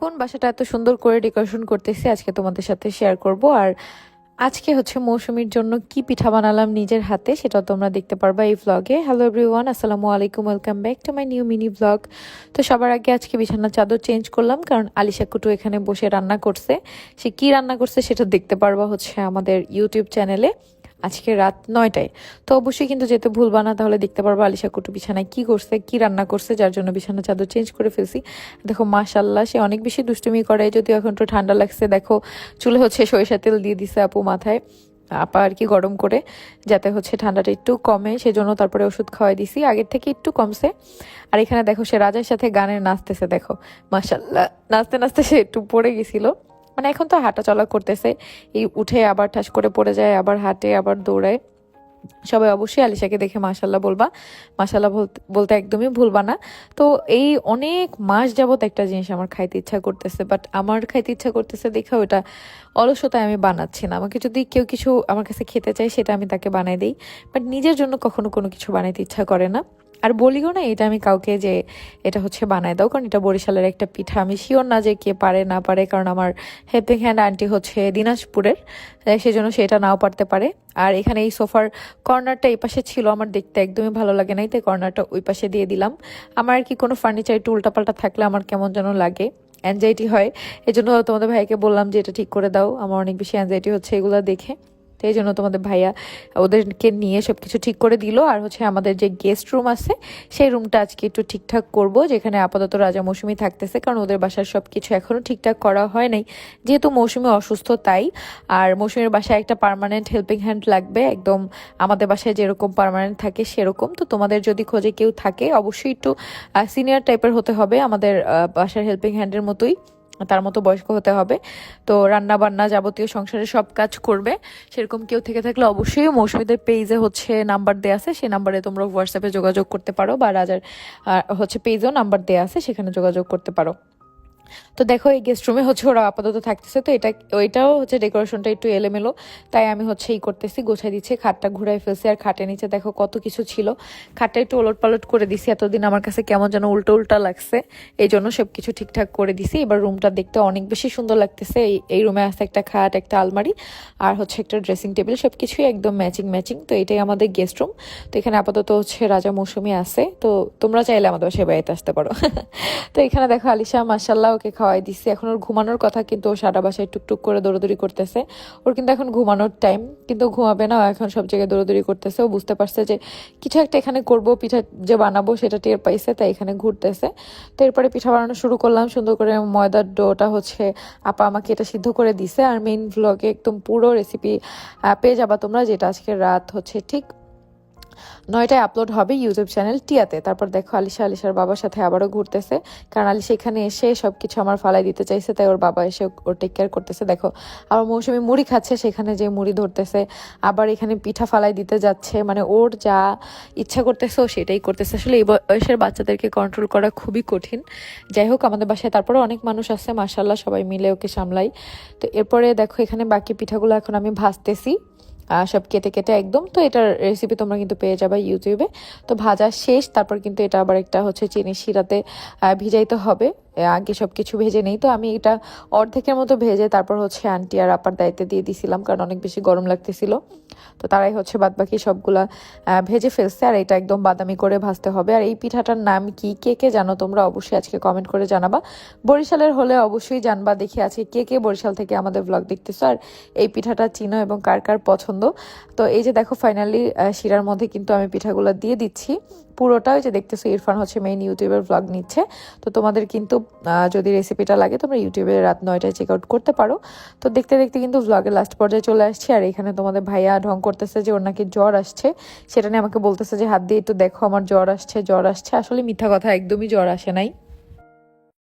কোন বাসাটা এত সুন্দর করে ডেকোরেশন করতেছি আজকে তোমাদের সাথে শেয়ার করব। আর আজকে হচ্ছে মৌসুমীর জন্য কি পিঠা বানালাম নিজের হাতে সেটা তোমরা দেখতে পারবা এই ভ্লগে হ্যালো এভরিওয়ান আসসালামু আলাইকুম welcome back to my new mini vlog তো সবার আগে আজকে বিছানার চাদর চেঞ্জ করলাম কারণ আলিশা কুটু এখানে বসে রান্না করছে। সে কি রান্না করছে সেটা দেখতে পারবা হচ্ছে আমাদের ইউটিউব চ্যানেলে আজকে রাত নয়টায়। তো অবশ্যই কিন্তু যেতে ভুলবা না, তাহলে দেখতে পারব আলিশা কুটু বিছানায় কি করছে, কি রান্না করছে, যার জন্য বিছানা চাদর চেঞ্জ করে ফেলছি। দেখো মাশাল্লাহ সে অনেক বেশি দুষ্টুমি করে, যদিও এখন একটু ঠান্ডা লাগছে। দেখো, চুলে হচ্ছে সরিষা তেল দিয়ে দিছে আপু মাথায়। আপা আর কি গরম করে, যাতে হচ্ছে ঠান্ডাটা একটু কমে, সেজন্য তারপরে ওষুধ খাওয়াই দিছি। আগের থেকে একটু কমছে। আর এখানে দেখো, সে রাজার সাথে গানে নাচতেছে, দেখো। মাশাল্লাহ নাচতে নাচতে সে একটু পড়ে গেছিল। মানে এখন তো হাঁটা চলা করতেছে। এই উঠে আবার ঠাস করে পড়ে যায়, আবার হাঁটে, আবার দৌড়ায়। সবাই অবশ্যই আলিশাকে দেখে মাশাল্লাহ বলবা। মাশাল্লাহ বলতে একদমই ভুলবা না। তো এই অনেক মাস যাবত একটা জিনিস আমার খাইতে ইচ্ছা করতেছে বাট আমার খাইতে ইচ্ছা করতেছে দেখে ওটা অলসতায় আমি বানাচ্ছি না। আমাকে যদি কেউ কিছু আমার কাছে খেতে চায়, সেটা আমি তাকে বানাই দিই। বাট নিজের জন্য কখনো কোনো কিছু বানাইতে ইচ্ছা করে না। আর বলিও না, এটা আমি কাউকে যে এটা হচ্ছে বানায় দাও, কারণ এটা বরিশালের একটা পিঠা। আমি শিওর না যে কে পারে, না পারে, কারণ আমার হেল্পিং হ্যান্ড আন্টি হচ্ছে দিনাজপুরের সেজন্য সেটা নাও পারতে পারে। আর এখানে এই সোফার কর্নারটা এই পাশে ছিল, আমার দেখতে একদমই ভালো লাগে নাই, তাই কর্নারটা ওই পাশে দিয়ে দিলাম। আমার আর কি কোনো ফার্নিচার একটু উল্টাপাল্টা থাকলে আমার কেমন যেন লাগে অ্যাংজাইটি হয়। এই জন্য তোমাদের ভাইকে বললাম যে এটা ঠিক করে দাও, আমার অনেক বেশি অ্যাংজাইটি হচ্ছে এগুলো দেখে। তো এই জন্য তোমাদের ভাইয়া ওদেরকে নিয়ে সব কিছু ঠিক করে দিল। আর হচ্ছে আমাদের যে গেস্ট রুম আছে, সেই রুমটা আজকে একটু ঠিকঠাক করব, যেখানে আপাতত রাজা মৌসুমি থাকতেছে, কারণ ওদের বাসার সব কিছু এখনও ঠিকঠাক করা হয় নাই। যেহেতু মৌসুমি অসুস্থ তাই, আর মৌসুমীর বাসায় একটা পার্মানেন্ট হেল্পিং হ্যান্ড লাগবে, একদম আমাদের বাসায় যেরকম পার্মানেন্ট থাকে সেরকম। তো তোমাদের যদি খোঁজে কেউ থাকে, অবশ্যই একটু সিনিয়র টাইপের হতে হবে আমাদের বাসার হেল্পিং হ্যান্ডের মতোই। তার মতো বয়স্ক হতে হবে। তো রান্না বান্না যাবতীয় সংসারে সব কাজ করবে। সেরকম কেউ থেকে থাকলে অবশ্যই মৌসুমীদের পেজে হচ্ছে নাম্বার দেওয়া আছে। সেই নাম্বারে তোমরা হোয়াটসঅ্যাপে যোগাযোগ করতে পারো বা রাজার হচ্ছে পেজেও নাম্বার দেওয়া আছে, সেখানে যোগাযোগ করতে পারো। তো দেখো, এই গেস্ট রুমে হচ্ছে ওরা আপাতত থাকতেছে, তো এটা, ওইটাও হচ্ছে ডেকোরেশনটা একটু এলোমেলো, তাই আমি হচ্ছে এই করতেছি গোছাই দিচ্ছি, খাটটা ঘুরাই ফেলছি, আর খাটের নিচে দেখো কত কিছু ছিল। খাটটা একটু ওলট পালট করে দিছি, এতদিন আমার কাছে কেমন যেন উল্টো উল্টা লাগছে, এই জন্য সব কিছু ঠিকঠাক করে দিছি। এবার রুমটা দেখতে অনেক বেশি সুন্দর লাগতেছে, এই এই রুমে আছে একটা খাট, একটা আলমারি, আর হচ্ছে একটা ড্রেসিং টেবিল সব কিছুই একদম ম্যাচিং ম্যাচিং তো এটাই আমাদের গেস্ট রুম তো এখানে আপাতত হচ্ছে রাজা মৌসুমি আছে, তো তোমরা চাইলে আমাদের বাসায় বেড়াইতে আসতে পারো। তো এখানে দেখো আলিশা মাসাল্লাহ ওকে খাওয়াই দিচ্ছে এখন ওর ঘুমানোর কথা কিন্তু ও সারা বাসায় টুকটুক করে দৌড়দৌড়ি করতেছে। ওর কিন্তু এখন ঘুমানোর টাইম কিন্তু ঘুমাবে না এখন সব জায়গায় দৌড়দৌড়ি করতেছে। ও বুঝতে পারছে যে কিছু একটা এখানে করব, পিঠা যে বানাবো সেটা টের পাইছে, তাই এখানে ঘুরতেছে। তো এরপরে পিঠা বানানো শুরু করলাম, সুন্দর করে ময়দার ডোটা হচ্ছে আপা আমাকে এটা সিদ্ধ করে দিছে। আর মেইন ভ্লগে একদম পুরো রেসিপি পেয়ে যাবা তোমরা, যেটা আজকে রাত হচ্ছে ঠিক নয়টায় আপলোড হবে ইউটিউব চ্যানেল টিয়াতে। তারপর দেখো আলিশা, আলিশার বাবার সাথে আবারও ঘুরতেছে। কারণ আলিশা এখানে এসে সব কিছু আমার ফালাই দিতে চাইছে, তাই ওর বাবা এসে ওর টেক কেয়ার করতেছে। দেখো, আবার মৌসুমি মুড়ি খাচ্ছে, সেখানে যে মুড়ি ধরতেছে, আবার এখানে পিঠা ফালাই দিতে যাচ্ছে। মানে ওর যা ইচ্ছা করতেছে, ও সেটাই করতেছে। আসলে এই বয়সের বাচ্চাদেরকে কন্ট্রোল করা খুবই কঠিন। যাই হোক, আমাদের বাসায় তারপরে অনেক মানুষ আছে মাসাল্লাহ সবাই মিলে ওকে সামলাই। তো এরপরে দেখো, এখানে বাকি পিঠাগুলো এখন আমি ভাজতেছি। সব কেটে কেটে একদম। তো এটার রেসিপি তোমরা কিন্তু পেয়ে যাবে ইউটিউবে তো ভাজা শেষ, তারপর কিন্তু এটা আবার একটা হচ্ছে চিনি শিরাতে ভিজাইতে হবে। আগে সব কিছু ভেজে নেই। তো আমি এটা অর্ধেকের মতো ভেজে তারপর হচ্ছে আন্টি আর আপার দায়িত্বে দিয়ে দিছিলাম, কারণ অনেক বেশি গরম লাগতেছিল। তো তারাই হচ্ছে বাদ বাকি সবগুলা ভেজে ফেলছে আর এটা একদম বাদামি করে ভাজতে হবে। আর এই পিঠাটার নাম কি, কে কে জানো তোমরা অবশ্যই আজকে কমেন্ট করে জানাবা। বরিশালের হলে অবশ্যই জানবা, দেখি আজকে কে কে বরিশাল থেকে আমাদের ব্লগ দেখতেছো আর এই পিঠাটা চিনো এবং কার কার পছন্দ। তো এই যে দেখো ফাইনালি শিরার মধ্যে কিন্তু আমি পিঠাগুলো দিয়ে দিচ্ছি। পুরোটা ওই যে দেখতেছো, ইরফান হচ্ছে মেইন ইউটিউবের ব্লগ নিচ্ছে। তো তোমাদের কিন্তু যদি রেসিপিটা লাগে, তোমরা ইউটিউবে রাত নয়টায় চেক আউট করতে পারো। তো দেখতে দেখতে কিন্তু ব্লগের লাস্ট পর্যায়ে চলে আসছে, আর এখানে তোমাদের ভাইয়া ঢং করতেছে যে ওর নাকি জ্বর আসছে। সেটা নিয়ে আমাকে বলতেছে যে, হাত দিয়ে একটু দেখো, আমার জ্বর আসছে জ্বর আসছে। আসলে মিথ্যা কথা, একদমই জ্বর আসে নাই।